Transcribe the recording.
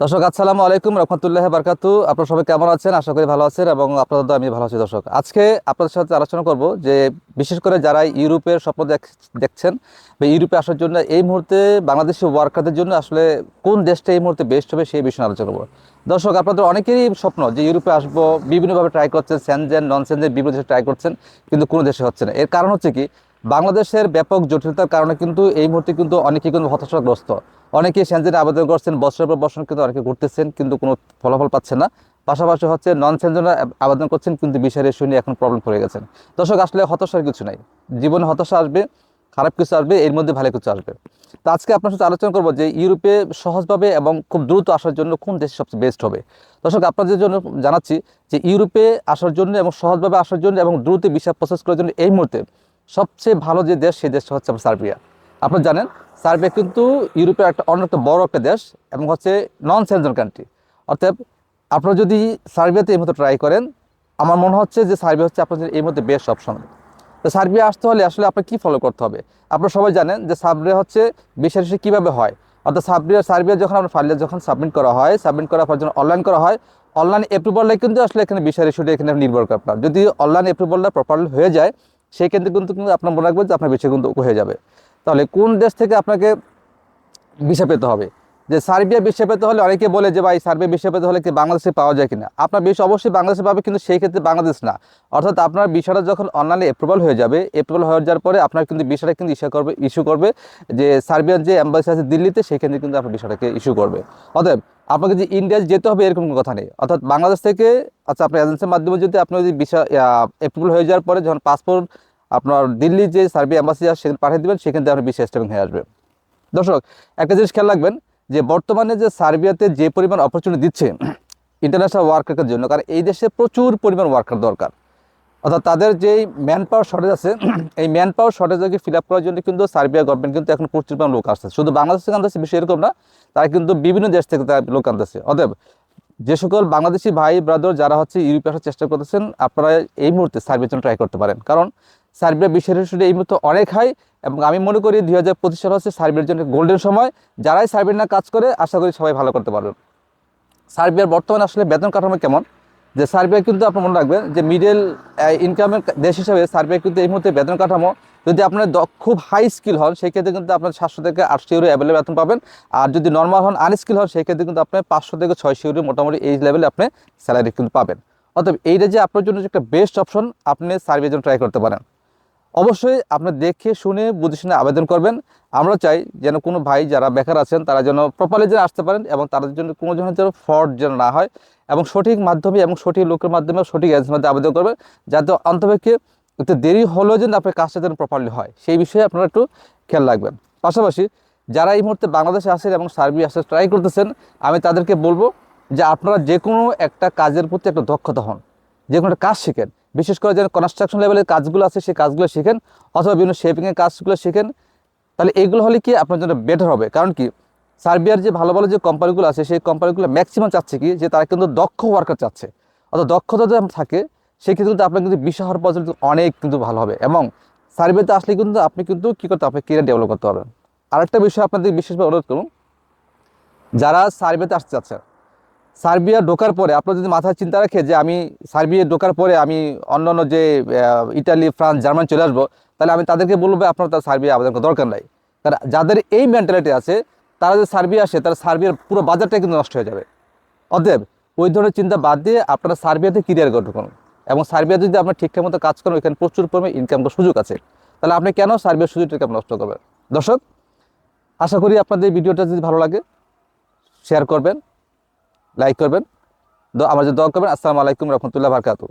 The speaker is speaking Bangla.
দর্শক, আসসালামু আলাইকুম, রহমতুল্লাহ বারকাতু। আপনারা সবাই কেমন আছেন? আশা করি ভালো আছেন এবং আপনাদের আমি ভালো আছি দর্শক। আজকে আপনাদের সাথে আলোচনা করব যে বিশেষ করে যারা ইউরোপের স্বপ্ন দেখ- দেখছেন বা ইউরোপে আসার জন্য এই মুহূর্তে বাংলাদেশি ওয়ার্কারদের জন্য আসলে কোন দেশটা এই মুহূর্তে বেস্ট হবে সেই বিষয়ে আলোচনা করব। দর্শক, আপনাদের অনেকেরই স্বপ্ন যে ইউরোপে আসব, বিভিন্নভাবে ট্রাই করছেন স্যানজেন নন স্যানজেন বিভিন্ন দেশে ট্রাই করছেন, কিন্তু কোনো দেশে হচ্ছে না। এর কারণ হচ্ছে কি বাংলাদেশের ব্যাপক জটিলতার কারণে কিন্তু এই মুহূর্তে কিন্তু অনেকেই কিন্তু হতাশাগ্রস্ত। অনেকেই সেনজেনে আবেদন করছেন, বছরের পর বছর কিন্তু অনেকে ঘুরতেছেন, কিন্তু কোনো ফলাফল পাচ্ছেন না। পাশাপাশি হচ্ছে নন সেনজনে আবেদন করছেন, কিন্তু বিষয়ের ইস্যু নিয়ে এখন প্রবলেম পড়ে গেছেন। দর্শক, আসলে হতাশার কিছু নাই। জীবনে হতাশা আসবে, খারাপ কিছু আসবে, এর মধ্যে ভালো কিছু আসবে। তো আজকে আপনার সাথে আলোচনা করব যে ইউরোপে সহজভাবে এবং খুব দ্রুত আসার জন্য কোন দেশ সবচেয়ে বেস্ট হবে। দর্শক, আপনাদের জন্য জানাচ্ছি যে ইউরোপে আসার জন্য এবং সহজভাবে আসার জন্য এবং দ্রুত ভিসা প্রসেস করার জন্য এই মুহূর্তে সবচেয়ে ভালো যে দেশ, সেই দেশটা হচ্ছে আপনার সার্বিয়া। আপনারা জানেন, সার্বিয়া কিন্তু ইউরোপের একটা অন্য একটা বড় একটা দেশ এবং হচ্ছে নন সেনজন কান্ট্রি অর্থাৎ আপনারা যদি সার্বিয়াতে এই মতো ট্রাই করেন, আমার মনে হচ্ছে যে সার্বিয়া হচ্ছে আপনাদের এই মধ্যে বেস্ট অপশন তো সার্বিয়া আসতে হলে আসলে আপনাকে কী ফলো করতে হবে? আপনারা সবাই জানেন যে সার্বিয়া হচ্ছে বিশেষ কীভাবে হয়। অর্থাৎ সার্বিয়া সার্বিয়া যখন আপনার ফাইলে যখন সাবমিট করা হয় সাবমিট করার পর যখন অনলাইন করা হয় অনলাইন অ্যাপ্রুভালটা কিন্তু আসলে এখানে বিষয় ইস্যুটা এখানে নির্ভর করে আপনার। যদি অনলাইন অ্যাপ্রুভালটা প্রপারলি হয়ে যায় সেই ক্ষেত্রে কিন্তু কিন্তু আপনার মনে রাখবেন যে আপনার বিষয় কিন্তু হয়ে যাবে। তাহলে কোন দেশ থেকে আপনাকে ভিসা পেতে হবে? যে সার্বিয়া ভিসা পেতে হলে অনেকে বলে যে, ভাই, সার্বিয়া ভিসা পেতে হলে কি বাংলাদেশে পাওয়া যায় কিনা? আপনার বিষয় অবশ্যই বাংলাদেশে পাবে, কিন্তু সেই ক্ষেত্রে বাংলাদেশ না। অর্থাৎ আপনার বিষয়টা যখন অনলাইনে অ্যাপ্রুভাল হয়ে যাবে অ্যাপ্রুভাল হয়ে যাওয়ার পরে আপনার কিন্তু বিষয়টা কিন্তু ইস্যু করবে ইস্যু করবে যে, সার্বিয়ার যে অ্যাম্বাসি আছে দিল্লিতে, সেখানে কিন্তু আপনার বিষয়টাকে ইস্যু করবে। অতএব আপনাকে যে ইন্ডিয়া যেতে হবে, এরকম কোনো কথা নেই। অর্থাৎ বাংলাদেশ থেকে আচ্ছা আপনার এজেন্সির মাধ্যমে যদি আপনি যদি বিষয় অ্যাপ্রুভাল হয়ে যাওয়ার পরে যখন পাসপোর্ট আপনার দিল্লি যে সার্বিয়া অ্যাম্বাসি আছে, সেখানে পাঠিয়ে দেবেন, সেখান থেকে আপনার বিষয় হয়ে আসবে। দর্শক, একটা জিনিস খেয়াল রাখবেন যে বর্তমানে যে সার্বিয়াতে যে পরিমাণ অপরচুনিটি দিচ্ছে ইন্টারন্যাশনাল ওয়ার্কারের জন্য, কারণ এই দেশে প্রচুর পরিমাণ ওয়ার্কার দরকার। অর্থাৎ তাদের যেই ম্যান পাওয়ার শর্টেজ আছে, এই ম্যান পাওয়ার শর্টেজকে ফিল আপ করার জন্য কিন্তু সার্বিয়া গভর্নমেন্ট কিন্তু এখন প্রচুর পরিমাণ লোক আসছে শুধু বাংলাদেশ থেকে আনতেছে বিষয় এরকম না, তারা কিন্তু বিভিন্ন দেশ থেকে তারা লোক আনতেছে অতএব যে সকল বাংলাদেশি ভাই ব্রাদার যারা হচ্ছে ইউরোপে আসার চেষ্টা করতেছেন, আপনারা এই মুহূর্তে সার্বিয়ার জন্য ট্রাই করতে পারেন। কারণ সার্বিয়া বিশ্বের এই মুহূর্তে অনেক হাই এবং আমি মনে করি দুই হাজার পঁচিশ সাল হচ্ছে সার্বিয়ার জন্য গোল্ডেন সময়। যারাই সার্বিয়ার না কাজ করে, আশা করি সবাই ভালো করতে পারবেন সার্বিয়ার বর্তমানে আসলে বেতন কাঠামো কেমন? যে সার্বিয়া কিন্তু আপনি মনে রাখবেন যে মিডল ইনকামের দেশ হিসেবে সার্বিয়া কিন্তু এই মুহূর্তে বেতন কাঠামো, যদি আপনার খুব হাই স্কিল হন সেই ক্ষেত্রে কিন্তু আপনার সাতশো থেকে আটশো ইউরো অ্যাভেলেবল বেতন পাবেন। আর যদি নর্মাল হন আনস্কিল হন সেই ক্ষেত্রে কিন্তু আপনি পাঁচশো থেকে ছয়শো ইউরো মোটামুটি এই লেভেলে আপনি স্যালারি কিন্তু পাবেন। অতএব এইটা যে আপনার জন্য একটা বেস্ট অপশন আপনি সার্বিয়ার জন্য ট্রাই করতে পারেন। অবশ্যই আপনি দেখে শুনে, বুঝে শুনে আবেদন করবেন। আমরা চাই যেন কোনো ভাই যারা বেকার আছেন, তারা যেন প্রপারলি যেন আসতে পারেন এবং তাদের জন্য কোনো ধরনের যেন ফ্রড যেন না হয় এবং সঠিক মাধ্যমে এবং সঠিক লোকের মাধ্যমে সঠিক এজেন্সির মাধ্যমে আবেদন করবেন যাতে অন্তপক্ষে একটু দেরি হলেও যেন আপনার কাজটা যেন প্রপারলি হয়। সেই বিষয়ে আপনারা একটু খেয়াল রাখবেন। পাশাপাশি যারা এই মুহূর্তে বাংলাদেশে আসেন এবং সার্বিয়া আসতে ট্রাই করতেছেন, আমি তাদেরকে বলব যে আপনারা যে কোনো একটা কাজের প্রতি একটা দক্ষতা হন। যে কোনো একটা কাজ শিখেন। বিশেষ করে যেন কনস্ট্রাকশন লেভেলের কাজগুলো আছে, সেই কাজগুলো শিখেন অথবা বিভিন্ন শেপিংয়ের কাজগুলো শিখেন। তাহলে এইগুলো হলে কি আপনার জন্য বেটার হবে? কারণ কি? সার্বিয়ার যে ভালো ভালো যে কোম্পানিগুলো আছে, সেই কোম্পানিগুলো ম্যাক্সিমাম চাচ্ছে কি? যে তারা কিন্তু দক্ষ ওয়ার্কার চাচ্ছে। অর্থাৎ দক্ষতা যদি থাকে সেক্ষেত্রে কিন্তু আপনার কিন্তু বিশাল হওয়ার পর্যন্ত অনেক কিন্তু ভালো হবে। এবং সার্বিয়াতে আসলে কিন্তু আপনি কিন্তু কী করতে আপনি কেরিয়ার ডেভেলপ করতে পারবেন। আরেকটা বিষয় আপনাদের বিশেষভাবে অনুরোধ করুন, যারা সার্বিয়াতে আসতে চাচ্ছেন সার্বিয়া ঢোকার পরে, আপনার যদি মাথায় চিন্তা রাখে যে আমি সার্বিয়া ঢোকার পরে আমি অন্যান্য যে ইটালি, ফ্রান্স, জার্মান চলে আসব, তাহলে আমি তাদেরকে বলব আপনার তার সার্বিয়া করার দরকার নাই। কারণ যাদের এই মেন্টালিটি আছে, তারা যদি সার্বিয়া আসে তারা সার্বিয়ার পুরো বাজারটা কিন্তু নষ্ট হয়ে যাবে। অতএব, ওই ধরনের চিন্তা বাদ দিয়ে আপনারা সার্বিয়াতে ক্রিয়ার গঠন করুন এবং সার্বিয়া যদি আপনার ঠিকঠাক মতো কাজ করেন, ওইখানে প্রচুর পরিমাণে ইনকাম করার সুযোগ আছে। তাহলে আপনি কেন সার্বিয়ার সুযোগটাকে নষ্ট করবেন? দর্শক, আশা করি আপনাদের ভিডিওটা যদি ভালো লাগে শেয়ার করবেন। লাইক করবেন। আমার জন্য দোয়া করবেন। আসসালামু আলাইকুম রহমতুল্লাহ বারকাতু